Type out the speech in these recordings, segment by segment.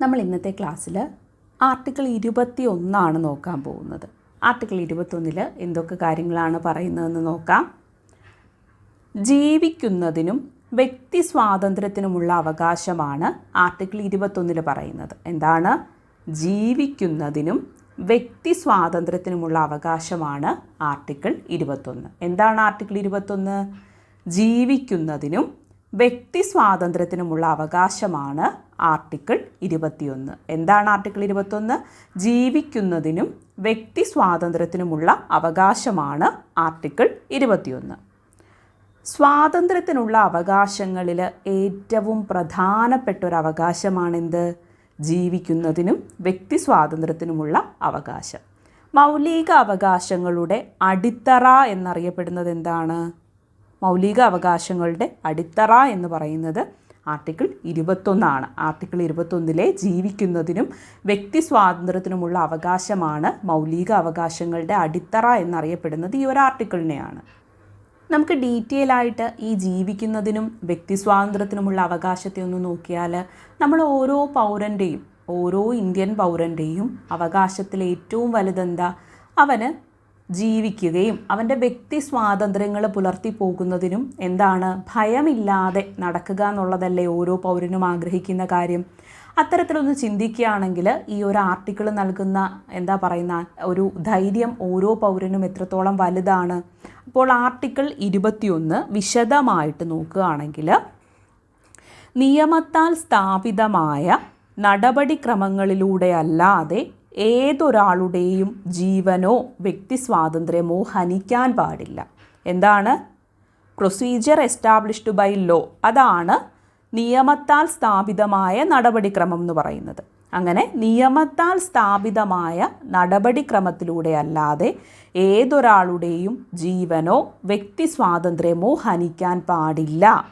നമ്മൾ ഇന്നത്തെ ക്ലാസ്സിൽ ആർട്ടിക്കിൾ ഇരുപത്തി ഒന്നാണ് നോക്കാൻ പോകുന്നത്. ആർട്ടിക്കിൾ ഇരുപത്തൊന്നിൽ എന്തൊക്കെ കാര്യങ്ങളാണ് പറയുന്നതെന്ന് നോക്കാം. ജീവിക്കുന്നതിനും വ്യക്തി സ്വാതന്ത്ര്യത്തിനുമുള്ള അവകാശമാണ് ആർട്ടിക്കിൾ ഇരുപത്തൊന്നിൽ പറയുന്നത്. എന്താണ്? ജീവിക്കുന്നതിനും വ്യക്തി സ്വാതന്ത്ര്യത്തിനുമുള്ള അവകാശമാണ് ആർട്ടിക്കിൾ ഇരുപത്തൊന്ന് എന്താണ് ആർട്ടിക്കിൾ ഇരുപത്തൊന്ന് ജീവിക്കുന്നതിനും വ്യക്തി സ്വാതന്ത്ര്യത്തിനുമുള്ള അവകാശമാണ് ആർട്ടിക്കിൾ ഇരുപത്തിയൊന്ന്. എന്താണ് ആർട്ടിക്കിൾ ഇരുപത്തൊന്ന് ജീവിക്കുന്നതിനും വ്യക്തി സ്വാതന്ത്ര്യത്തിനുമുള്ള അവകാശമാണ് ആർട്ടിക്കിൾ ഇരുപത്തിയൊന്ന്. സ്വാതന്ത്ര്യത്തിനുള്ള അവകാശങ്ങളിൽ ഏറ്റവും പ്രധാനപ്പെട്ട ഒരു അവകാശമാണെന്ത് ജീവിക്കുന്നതിനും വ്യക്തി സ്വാതന്ത്ര്യത്തിനുമുള്ള അവകാശം. മൗലിക അവകാശങ്ങളുടെ അടിത്തറ എന്നറിയപ്പെടുന്നത് എന്താണ്? മൗലിക അവകാശങ്ങളുടെ അടിത്തറ എന്ന് പറയുന്നത് ആർട്ടിക്കിൾ ഇരുപത്തൊന്നാണ്. ആർട്ടിക്കിൾ ഇരുപത്തൊന്നിലെ ജീവിക്കുന്നതിനും വ്യക്തി സ്വാതന്ത്ര്യത്തിനുമുള്ള അവകാശമാണ് മൗലിക അവകാശങ്ങളുടെ അടിത്തറ എന്നറിയപ്പെടുന്നത് ഈ ഒരു ആർട്ടിക്കിളിനെയാണ്. നമുക്ക് ഡീറ്റെയിൽ ആയിട്ട് ഈ ജീവിക്കുന്നതിനും വ്യക്തി സ്വാതന്ത്ര്യത്തിനുമുള്ള അവകാശത്തെ ഒന്ന് നോക്കിയാൽ നമ്മൾ ഓരോ പൗരന്റെയും ഓരോ ഇന്ത്യൻ പൗരന്റെയും അവകാശത്തിൽ ഏറ്റവും വലുതെന്താ? അവന് ജീവിക്കുകയും അവന്റെ വ്യക്തി സ്വാതന്ത്ര്യങ്ങൾ പുലർത്തി പോകുന്നതിനും എന്താണ് ഭയമില്ലാതെ നടക്കുക എന്നുള്ളതല്ലേ ഓരോ പൗരനും ആഗ്രഹിക്കുന്ന കാര്യം. അത്തരത്തിലൊന്ന് ചിന്തിക്കുകയാണെങ്കിൽ ഈ ഒരു ആർട്ടിക്കിൾ നൽകുന്ന എന്താ പറയുന്ന ഒരു ധൈര്യം ഓരോ പൗരനും എത്രത്തോളം വലുതാണ്. അപ്പോൾ ആർട്ടിക്കിൾ ഇരുപത്തിയൊന്ന് വിശദമായിട്ട് നോക്കുകയാണെങ്കിൽ നിയമത്താൽ സ്ഥാപിതമായ നടപടിക്രമങ്ങളിലൂടെ അല്ലാതെ ഏതൊരാളുടെയും ജീവനോ വ്യക്തി സ്വാതന്ത്ര്യമോ ഹനിക്കാൻ പാടില്ല. എന്താണ്? പ്രൊസീജിയർ എസ്റ്റാബ്ലിഷ്ഡ് ബൈ ലോ അതാണ് നിയമത്താൽ സ്ഥാപിതമായ നടപടിക്രമം എന്ന് പറയുന്നത്. അങ്ങനെ നിയമത്താൽ സ്ഥാപിതമായ നടപടിക്രമത്തിലൂടെ അല്ലാതെ ഏതൊരാളുടെയും ജീവനോ വ്യക്തി സ്വാതന്ത്ര്യമോ ഹനിക്കാൻ പാടില്ല.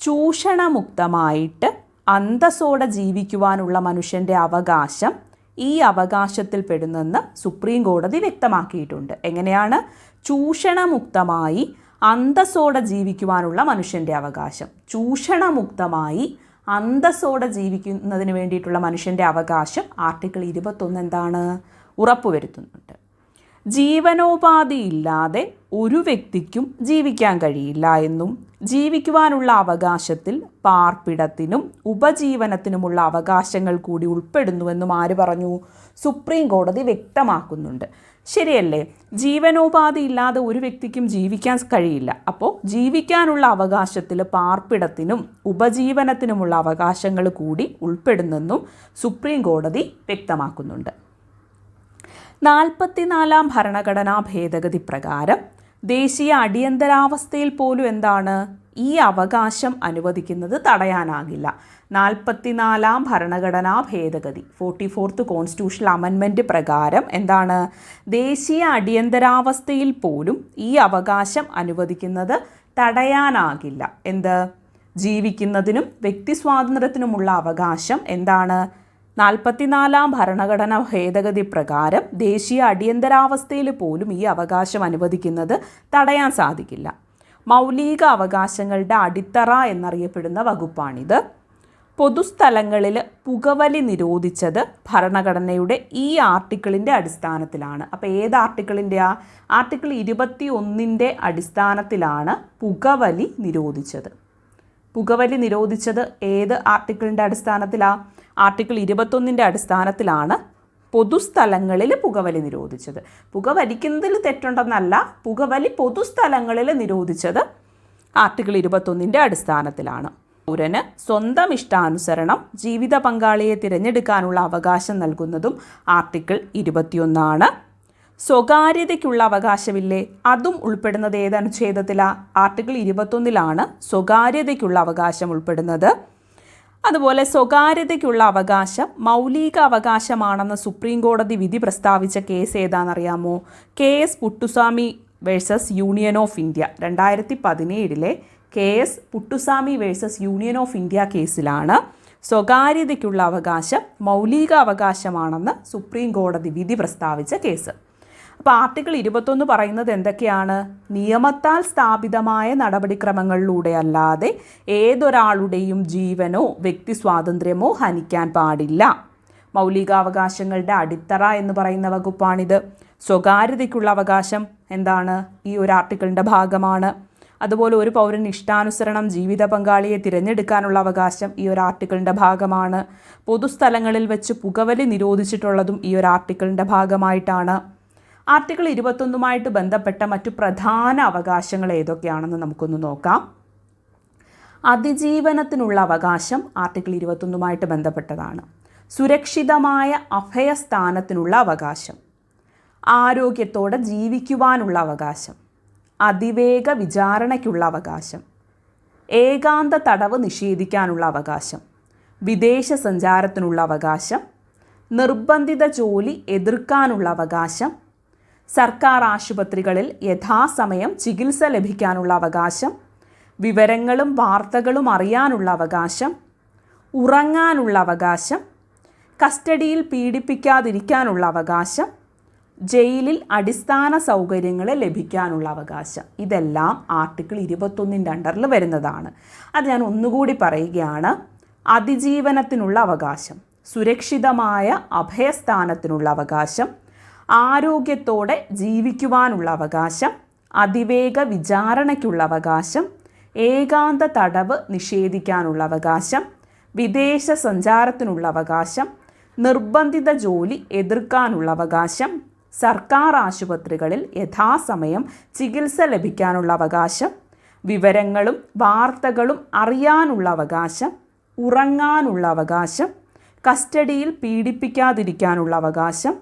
ചൂഷണമുക്തമായിട്ട് അന്തസ്സോടെ ജീവിക്കുവാനുള്ള മനുഷ്യന്റെ അവകാശം ഈ അവകാശത്തിൽ പെടുന്നെന്ന് സുപ്രീം കോടതി വ്യക്തമാക്കിയിട്ടുണ്ട്. എങ്ങനെയാണ്? ചൂഷണമുക്തമായി അന്തസ്സോടെ ജീവിക്കുവാനുള്ള മനുഷ്യന്റെ അവകാശം. ചൂഷണമുക്തമായി അന്തസ്സോടെ ജീവിക്കുന്നതിന് വേണ്ടിയിട്ടുള്ള മനുഷ്യന്റെ അവകാശം ആർട്ടിക്കിൾ ഇരുപത്തൊന്ന് എന്താണ്? ഉറപ്പുവരുത്തുന്നുണ്ട്. ജീവനോപാധി ഇല്ലാതെ ഒരു വ്യക്തിക്കും ജീവിക്കാൻ കഴിയില്ല എന്നും ജീവിക്കുവാനുള്ള അവകാശത്തിൽ പാർപ്പിടത്തിനും ഉപജീവനത്തിനുമുള്ള അവകാശങ്ങൾ കൂടി ഉൾപ്പെടുന്നുവെന്നും ആര് പറഞ്ഞു? സുപ്രീം കോടതി വ്യക്തമാക്കുന്നുണ്ട്. ശരിയല്ലേ? ജീവനോപാധി ഇല്ലാതെ ഒരു വ്യക്തിക്കും ജീവിക്കാൻ കഴിയില്ല. അപ്പോൾ ജീവിക്കാനുള്ള അവകാശത്തിൽ പാർപ്പിടത്തിനും ഉപജീവനത്തിനുമുള്ള അവകാശങ്ങൾ കൂടി ഉൾപ്പെടുന്നെന്നും സുപ്രീം കോടതി വ്യക്തമാക്കുന്നുണ്ട്. നാൽപ്പത്തിനാലാം ഭരണഘടനാ ഭേദഗതി പ്രകാരം ദേശീയ അടിയന്തരാവസ്ഥയിൽ പോലും എന്താണ് ഈ അവകാശം അനുവദിക്കുന്നത് തടയാനാകില്ല. നാൽപ്പത്തിനാലാം ഭരണഘടനാ ഭേദഗതി ഫോർട്ടി ഫോർത്ത് കോൺസ്റ്റിറ്റ്യൂഷണൽ അമെൻമെന്റ് പ്രകാരം എന്താണ് ദേശീയ അടിയന്തരാവസ്ഥയിൽ പോലും ഈ അവകാശം അനുവദിക്കുന്നത് തടയാനാകില്ല. എന്ത്? ജീവിക്കുന്നതിനും വ്യക്തി സ്വാതന്ത്ര്യത്തിനുമുള്ള അവകാശം എന്താണ് നാൽപ്പത്തിനാലാം ഭരണഘടന ഭേദഗതി പ്രകാരം ദേശീയ അടിയന്തരാവസ്ഥയിൽ പോലും ഈ അവകാശം അനുവദിക്കുന്നത് തടയാൻ സാധിക്കില്ല. മൗലിക അവകാശങ്ങളുടെ അടിത്തറ എന്നറിയപ്പെടുന്ന വകുപ്പാണിത്. പൊതുസ്ഥലങ്ങളിൽ പുകവലി നിരോധിച്ചത് ഭരണഘടനയുടെ ഈ ആർട്ടിക്കിളിന്റെ അടിസ്ഥാനത്തിലാണ്. അപ്പോൾ ഏത് ആർട്ടിക്കിളിന്റെ ആ? ആർട്ടിക്കിൾ ഇരുപത്തി ഒന്നിന്റെ അടിസ്ഥാനത്തിലാണ് പുകവലി നിരോധിച്ചത്. പുകവലി നിരോധിച്ചത് ഏത് ആർട്ടിക്കിളിന്റെ അടിസ്ഥാനത്തിലാണ് ആർട്ടിക്കിൾ ഇരുപത്തൊന്നിന്റെ അടിസ്ഥാനത്തിലാണ് പൊതുസ്ഥലങ്ങളിൽ പുകവലി നിരോധിച്ചത്. പുകവലിക്കുന്നതിൽ തെറ്റുണ്ടെന്നല്ല പുകവലി പൊതുസ്ഥലങ്ങളിൽ നിരോധിച്ചത് ആർട്ടിക്കിൾ ഇരുപത്തൊന്നിന്റെ അടിസ്ഥാനത്തിലാണ്. പൗരന് സ്വന്തം ഇഷ്ടാനുസരണം ജീവിത പങ്കാളിയെ തിരഞ്ഞെടുക്കാനുള്ള അവകാശം നൽകുന്നതും ആർട്ടിക്കിൾ ഇരുപത്തിയൊന്നാണ്. സ്വകാര്യതയ്ക്കുള്ള അവകാശമില്ലേ? അതും ഉൾപ്പെടുന്നത് ഏത് അനുച്ഛേദത്തിലാണ് ആർട്ടിക്കിൾ ഇരുപത്തൊന്നിലാണ് സ്വകാര്യതയ്ക്കുള്ള അവകാശം ഉൾപ്പെടുന്നത്. അതുപോലെ സ്വകാര്യതയ്ക്കുള്ള അവകാശം മൗലിക അവകാശമാണെന്ന് സുപ്രീം കോടതി വിധി പ്രസ്താവിച്ച case ഏതാണെന്നറിയാമോ? K S Puttaswamy versus union of India. രണ്ടായിരത്തി പതിനേഴിലെ K S Puttaswamy versus union of India കേസിലാണ് സ്വകാര്യതയ്ക്കുള്ള അവകാശം മൗലിക അവകാശമാണെന്ന് സുപ്രീം കോടതി വിധി പ്രസ്താവിച്ച കേസ്. അപ്പോൾ ആർട്ടിക്കിൾ ഇരുപത്തൊന്ന് പറയുന്നത് എന്തൊക്കെയാണ്? നിയമത്താൽ സ്ഥാപിതമായ നടപടിക്രമങ്ങളിലൂടെ അല്ലാതെ ഏതൊരാളുടെയും ജീവനോ വ്യക്തി സ്വാതന്ത്ര്യമോ ഹനിക്കാൻ പാടില്ല. മൗലികാവകാശങ്ങളുടെ അടിത്തറ എന്ന് പറയുന്ന വകുപ്പാണിത്. സ്വകാര്യതയ്ക്കുള്ള അവകാശം എന്താണ്? ഈ ഒരു ആർട്ടിക്കിളിന്റെ ഭാഗമാണ്. അതുപോലെ ഒരു പൗരൻ ഇഷ്ടാനുസരണം ജീവിത പങ്കാളിയെ തിരഞ്ഞെടുക്കാനുള്ള അവകാശം ഈ ഒരു ആർട്ടിക്കിളിന്റെ ഭാഗമാണ്. പൊതുസ്ഥലങ്ങളിൽ വെച്ച് പുകവലി നിരോധിച്ചിട്ടുള്ളതും ഈ ഒരു ആർട്ടിക്കിളിന്റെ ഭാഗമായിട്ടാണ്. ആർട്ടിക്കിൾ ഇരുപത്തൊന്നുമായിട്ട് ബന്ധപ്പെട്ട മറ്റു പ്രധാന അവകാശങ്ങൾ ഏതൊക്കെയാണെന്ന് നമുക്കൊന്ന് നോക്കാം. അതിജീവനത്തിനുള്ള അവകാശം ആർട്ടിക്കിൾ ഇരുപത്തൊന്നുമായിട്ട് ബന്ധപ്പെട്ടതാണ്. സുരക്ഷിതമായ അഭയസ്ഥാനത്തിനുള്ള അവകാശം. ആരോഗ്യത്തോടെ ജീവിക്കുവാനുള്ള അവകാശം. അതിവേഗ വിചാരണയ്ക്കുള്ള അവകാശം. ഏകാന്ത തടവ് നിഷേധിക്കാനുള്ള അവകാശം. വിദേശ സഞ്ചാരത്തിനുള്ള അവകാശം. നിർബന്ധിത ജോലി എതിർക്കാനുള്ള അവകാശം. സർക്കാർ ആശുപത്രികളിൽ യഥാസമയം ചികിത്സ ലഭിക്കാനുള്ള അവകാശം വിവരങ്ങളും വാർത്തകളും അറിയാനുള്ള അവകാശം ഉറങ്ങാനുള്ള അവകാശം കസ്റ്റഡിയിൽ പീഡിപ്പിക്കാതിരിക്കാനുള്ള അവകാശം ജയിലിൽ അടിസ്ഥാന സൗകര്യങ്ങൾ ലഭിക്കാനുള്ള അവകാശം. ഇതെല്ലാം ആർട്ടിക്കിൾ ഇരുപത്തൊന്നിന്റെ അണ്ടറിൽ വരുന്നതാണ്. അത് ഞാൻ ഒന്നുകൂടി പറയുകയാണ്. അതിജീവനത്തിനുള്ള അവകാശം സുരക്ഷിതമായ അഭയസ്ഥാനത്തിനുള്ള അവകാശം ആരോഗ്യത്തോടെ ജീവിക്കുവാനുള്ള അവകാശം അതിവേഗ വിചാരണയ്ക്കുള്ള അവകാശം ഏകാന്ത തടവ് നിഷേധിക്കാനുള്ള അവകാശം വിദേശ സഞ്ചാരത്തിനുള്ള അവകാശം നിർബന്ധിത ജോലി എതിർക്കാനുള്ള അവകാശം സർക്കാർ ആശുപത്രികളിൽ യഥാസമയം ചികിത്സ ലഭിക്കാനുള്ള അവകാശം വിവരങ്ങളും വാർത്തകളും അറിയാനുള്ള അവകാശം ഉറങ്ങാനുള്ള അവകാശം കസ്റ്റഡിയിൽ പീഡിപ്പിക്കാതിരിക്കാനുള്ള അവകാശം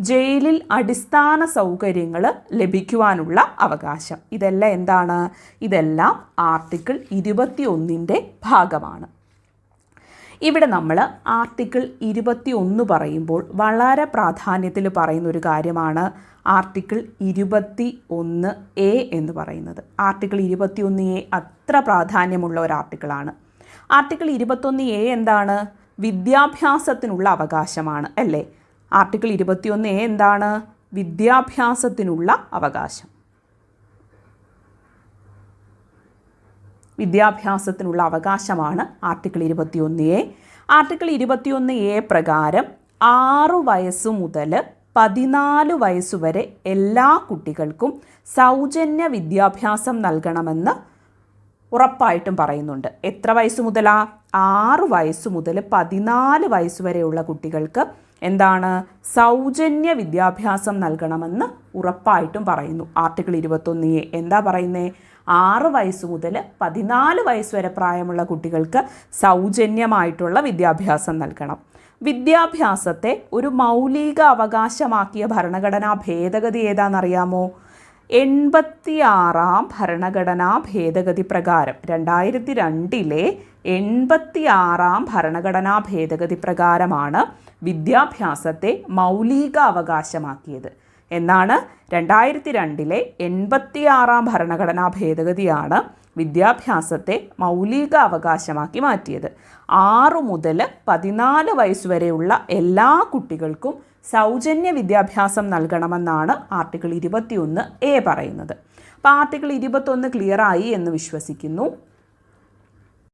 ജയിലിൽ അടിസ്ഥാന സൗകര്യങ്ങൾ ലഭിക്കുവാനുള്ള അവകാശം. ഇതെല്ലാം എന്താണ്? ഇതെല്ലാം ആർട്ടിക്കിൾ ഇരുപത്തി ഒന്നിന്റെ ഭാഗമാണ്. ഇവിടെ നമ്മൾ ആർട്ടിക്കിൾ ഇരുപത്തി ഒന്ന് പറയുമ്പോൾ വളരെ പ്രാധാന്യത്തിൽ പറയുന്ന ഒരു കാര്യമാണ് ആർട്ടിക്കിൾ ഇരുപത്തി ഒന്ന് എ എന്ന് പറയുന്നത്. ആർട്ടിക്കിൾ ഇരുപത്തി ഒന്ന് എ അത്ര പ്രാധാന്യമുള്ള ഒരു ആർട്ടിക്കിളാണ്. ആർട്ടിക്കിൾ ഇരുപത്തൊന്ന് എ എന്താണ്? വിദ്യാഭ്യാസത്തിനുള്ള അവകാശമാണ് അല്ലേ? ആർട്ടിക്കിൾ ഇരുപത്തിയൊന്ന് എ എന്താണ്? വിദ്യാഭ്യാസത്തിനുള്ള അവകാശം. വിദ്യാഭ്യാസത്തിനുള്ള അവകാശമാണ് ആർട്ടിക്കിൾ ഇരുപത്തിയൊന്ന് എ. ആർട്ടിക്കിൾ ഇരുപത്തിയൊന്ന് എ പ്രകാരം ആറു വയസ്സു മുതൽ പതിനാല് വയസ്സുവരെ എല്ലാ കുട്ടികൾക്കും സൗജന്യ വിദ്യാഭ്യാസം നൽകണമെന്ന് ഉറപ്പായിട്ടും പറയുന്നുണ്ട്. എത്ര വയസ്സ് മുതലാ? ആറ് വയസ്സ് മുതൽ പതിനാല് വയസ്സ് വരെയുള്ള കുട്ടികൾക്ക് എന്താണ്? സൗജന്യ വിദ്യാഭ്യാസം നൽകണമെന്ന് ഉറപ്പായിട്ടും പറയുന്നു. ആർട്ടിക്കിൾ ഇരുപത്തൊന്ന് എ എന്താ പറയുന്നേ? ആറ് വയസ്സ് മുതൽ പതിനാല് വയസ്സ് വരെ പ്രായമുള്ള കുട്ടികൾക്ക് സൗജന്യമായിട്ടുള്ള വിദ്യാഭ്യാസം നൽകണം. വിദ്യാഭ്യാസത്തെ ഒരു മൗലിക അവകാശമാക്കിയ ഭരണഘടനാ ഭേദഗതി ഏതാണെന്നറിയാമോ? എൺപത്തിയാറാം ഭരണഘടനാ ഭേദഗതി പ്രകാരം രണ്ടായിരത്തി രണ്ടിലെ എൺപത്തിയാറാം ഭരണഘടനാ ഭേദഗതി പ്രകാരമാണ് വിദ്യാഭ്യാസത്തെ മൗലിക അവകാശമാക്കിയത് എന്നാണ് രണ്ടായിരത്തി രണ്ടിലെ എൺപത്തിയാറാം ഭരണഘടനാ ഭേദഗതിയാണ് വിദ്യാഭ്യാസത്തെ മൗലിക അവകാശമാക്കി മാറ്റിയത്. ആറു മുതൽ പതിനാല് വയസ്സ് വരെയുള്ള എല്ലാ കുട്ടികൾക്കും സൗജന്യ വിദ്യാഭ്യാസം നൽകണമെന്നാണ് ആർട്ടിക്കിൾ ഇരുപത്തിയൊന്ന് എ പറയുന്നത്. അപ്പോൾ ആർട്ടിക്കിൾ ഇരുപത്തൊന്ന് ക്ലിയറായി എന്ന് വിശ്വസിക്കുന്നു.